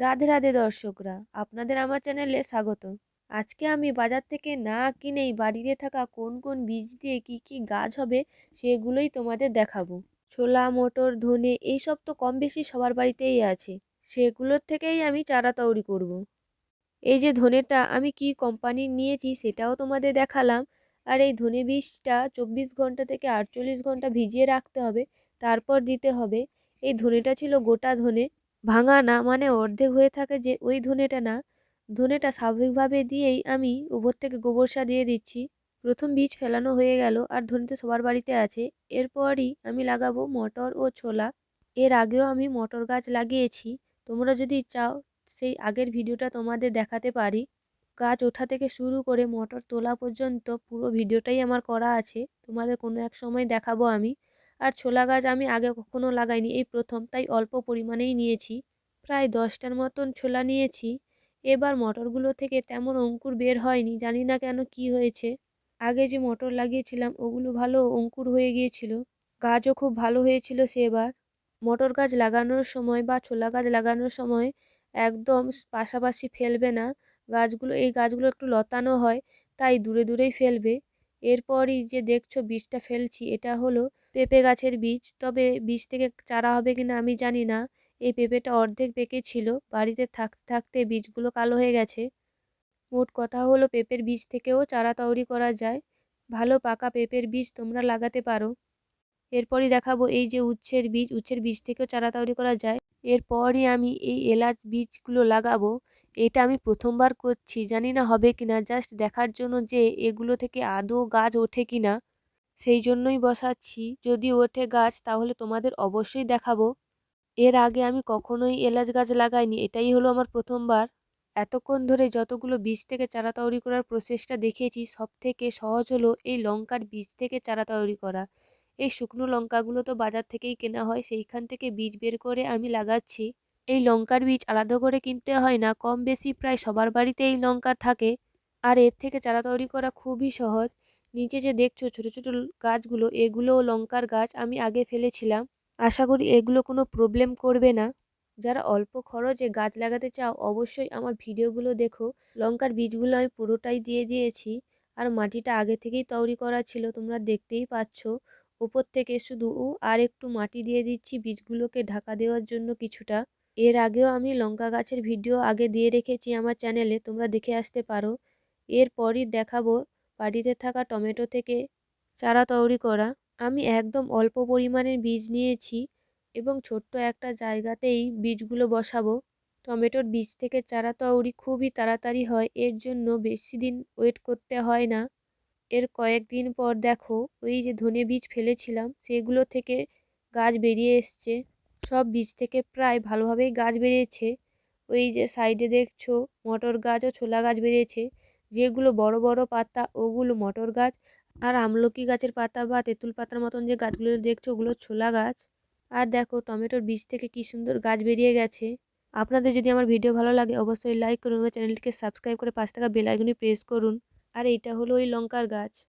রাধে রাধে দর্শকরা, আপনাদের আমার চ্যানেলে স্বাগত। আজকে আমি বাজার থেকে না কিনেই বাড়িতে থাকা কোন কোন বীজ দিয়ে কি কি গাছ হবে সেগুলোই তোমাদের দেখাবো। ছোলা, মটর, ধনে এইসব তো কম বেশি সবার বাড়িতেই আছে, সেগুলোর থেকেই আমি চারা তৈরি করব। এই যে ধনেটা আমি কি কোম্পানির নিয়েছি সেটাও তোমাদের দেখালাম। আর এই ধনে বীজটা চব্বিশ ঘণ্টা থেকে আটচল্লিশ ঘণ্টা ভিজিয়ে রাখতে হবে, তারপর দিতে হবে। এই ধনেটা ছিল গোটা ধনে ভাঙা না মানে অর্ধেক হয়ে থাকে যে ওই ধনেটা না। ধনেটা স্বাভাবিকভাবে দিয়েই আমি উপর থেকে গোবর সার দিয়ে দিচ্ছি। প্রথম বীজ ফেলানো হয়ে গেল আর ধনে তো সবার বাড়িতে আছে। এরপরই আমি লাগাবো মটর ও ছোলা। এর আগেও আমি মটর গাছ লাগিয়েছি। তোমরা যদি চাও সেই আগের ভিডিওটা তোমাদের দেখাতে পারি। গাছ ওঠা থেকে শুরু করে মটর তোলা পর্যন্ত পুরো ভিডিওটাই আমার করা আছে। তোমাদের কোনো এক সময় দেখাবো আমি। আর ছোলা গাছ আমি আগে কখনো লাগাইনি, এই প্রথম, তাই অল্প পরিমাণেই নিয়েছি। প্রায় দশটার মতন ছোলা নিয়েছি। এবার মটরগুলো থেকে তেমন অঙ্কুর বের হয়নি, জানি না কেন কি হয়েছে। আগে যে মটর লাগিয়েছিলাম, ওগুলো ভালো অঙ্কুর হয়ে গিয়েছিল। গাছও খুব ভালো হয়েছিল সেবার। মটর গাছ লাগানোর সময় বা ছোলা গাছ লাগানোর সময় একদম পাশাপাশি ফেলবে না। গাছগুলো, এই গাছগুলো একটু লতানো হয়, তাই দূরে দূরেই ফেলবে। এরপরই যে দেখছ বীজটা ফেলছি, এটা হলো পেঁপে গাছের বীজ। তবে বীজ থেকে চারা হবে কিনা আমি জানি না। এই পেঁপেটা অর্ধেক পেকে ছিল। বাড়িতে থাকতে থাকতে বীজগুলো কালো হয়ে গেছে। মোট কথা হলো পেঁপের বীজ থেকেও চারা তৈরি করা যায়। ভালো পাকা পেঁপের বীজ তোমরা লাগাতে পারো। এরপরই দেখাবো এই যে উচ্ছের বীজ। উচ্ছের বীজ থেকেও চারা তৈরি করা যায়। এরপরই আমি এই এলাচ বীজগুলো লাগাবো। এটা আমি প্রথমবার করছি। জানি না হবে কিনা। জাস্ট দেখার জন্য যে এগুলো থেকে আদৌ গাছ ওঠে কিনা। সেই জন্যই বসাচ্ছি। যদি ওঠে গাছ, তাহলে তোমাদের অবশ্যই দেখাবো। এর আগে আমি কখনোই এলাচ গাছ লাগাইনি, এটাই হলো আমার প্রথমবার। এতক্ষণ ধরে যতগুলো বীজ থেকে চারা তৈরি করার প্রসেসটা দেখিয়েছি সব থেকে সহজ হলো এই লঙ্কার বীজ থেকে চারা তৈরি করা। এই শুকনো লঙ্কাগুলো তো বাজার থেকেই কেনা হয়, সেইখান থেকে বীজ বের করে আমি লাগাচ্ছি। এই লঙ্কার বীজ আলাদা করে কিনতে হয় না, কম বেশি প্রায় সবার বাড়িতে এই লঙ্কা থাকে। আর এর থেকে চারা তৈরি করা খুবই সহজ। নিচে যে দেখছ ছোট ছোট গাছগুলো এগুলোও লঙ্কার গাছ আমি আগে ফেলেছিলাম। আশা করি এগুলো কোনো প্রবলেম করবে না। যারা অল্প খরচে গাছ লাগাতে চাও, অবশ্যই আমার ভিডিওগুলো দেখো। লঙ্কার বীজগুলো আমি পুরোটাই দিয়ে দিয়েছি। আর মাটিটা আগে থেকেই তৈরি করা ছিল, তোমরা দেখতেই পাচ্ছ। উপর থেকে শুধু আর একটু মাটি দিয়ে দিচ্ছি বীজগুলোকে ঢাকা দেওয়ার জন্য কিছুটা। এর আগেও আমি লঙ্কা গাছের ভিডিও আগে দিয়ে রেখেছি আমার চ্যানেলে তোমরা দেখে আসতে পারো। এরপরই দেখাবো বাড়িতে থাকা টমেটো থেকে চারা তৈরি করা। আমি একদম অল্প পরিমাণের বীজ নিয়েছি এবং ছোট্ট একটা জায়গাতেই বীজগুলো বসাবো। টমেটোর বীজ থেকে চারা তৈরি খুবই তাড়াতাড়ি হয়, এর জন্য বেশি দিন ওয়েট করতে হয় না। এর কয়েকদিন পর দেখো, ওই যে ধনে বীজ ফেলেছিলাম, সেগুলো থেকে গাছ বেরিয়ে এসছে। সব বীজ থেকে প্রায় ভালোভাবেই গাছ বেরিয়েছে। ওই যে সাইডে দেখছ, মটর গাছ ও ছোলা গাছ বেরিয়েছে। যেগুলো বড় বড় পাতা, ওগুলো মটর গাছ আর আমলকি গাছের পাতা বা তেঁতুল পাতার মতন যে গাছগুলো দেখছ, ওগুলো ছোলা গাছ। আর দেখো টমেটোর বীজ থেকে কি সুন্দর গাছ বেরিয়ে গেছে। আপনাদের যদি আমার ভিডিও ভালো লাগে অবশ্যই লাইক করুন চ্যানেলটিকে সাবস্ক্রাইব করে পাঁচ টাকা বেল প্রেস করুন। আর এইটা হলো ওই লঙ্কার গাছ।